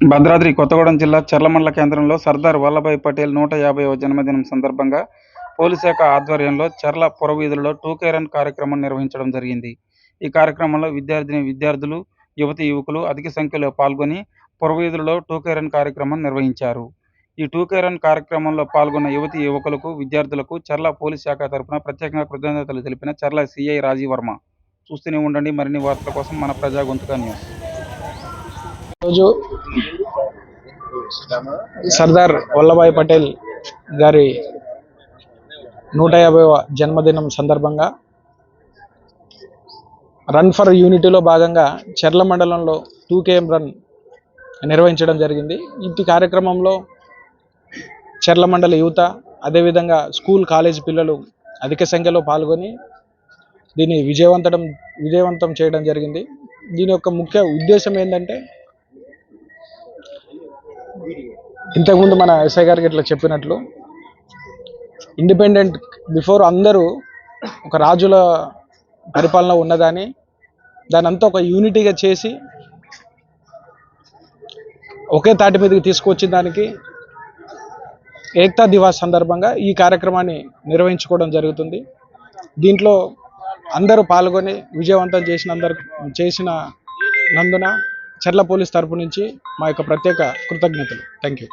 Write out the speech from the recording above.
భద్రాద్రి కొత్తగూడెం జిల్లా చర్లమండల కేంద్రంలో సర్దార్ వల్లభాయ్ పటేల్ నూట యాభైవ జన్మదినం సందర్భంగా పోలీస్ శాఖ ఆధ్వర్యంలో చర్ల పురవీధులలో టూకే రన్ కార్యక్రమం నిర్వహించడం జరిగింది. ఈ కార్యక్రమంలో విద్యార్థిని విద్యార్థులు యువతి యువకులు అధిక సంఖ్యలో పాల్గొని పురవీధులలో టూకే రన్ కార్యక్రమం నిర్వహించారు. ఈ టూకే రన్ కార్యక్రమంలో పాల్గొన్న యువతి యువకులకు విద్యార్థులకు చర్ల పోలీస్ శాఖ తరపున ప్రత్యేకంగా కృతజ్ఞతలు తెలిపిన చర్ల సిఐ రాజీవ్ వర్మ చూస్తూనే ఉండండి. మరిన్ని వార్తల కోసం మన ప్రజా గొంతుక న్యూస్. రోజు సర్దార్ వల్లభాయ్ పటేల్ గారి నూట యాభైవ జన్మదినం సందర్భంగా రన్ ఫర్ యూనిటీలో భాగంగా చెర్ల మండలంలో టూ కేఎం రన్ నిర్వహించడం జరిగింది. ఇంటి కార్యక్రమంలో చెర్ల మండల యువత అదేవిధంగా స్కూల్ కాలేజ్ పిల్లలు అధిక సంఖ్యలో పాల్గొని దీన్ని విజయవంతం విజయవంతం చేయడం జరిగింది. దీని యొక్క ముఖ్య ఉద్దేశం ఏంటంటే ఇంతకుముందు మన ఎస్ఐ గారికి ఇట్లా చెప్పినట్లు ఇండిపెండెంట్ బిఫోర్ అందరూ ఒక రాజుల పరిపాలన ఉన్నదాని దాని అంతా ఒక యూనిటీగా చేసి ఒకే తాటి మీదకి తీసుకొచ్చిన దానికి ఏక్తా దివాస్ సందర్భంగా ఈ కార్యక్రమాన్ని నిర్వహించుకోవడం జరుగుతుంది. దీంట్లో అందరూ పాల్గొని విజయవంతం చేసిన అందరు చేసిన నందున చర్ల పోలీస్ తరపు నుంచి మా యొక్క ప్రత్యేక కృతజ్ఞతలు. Thank you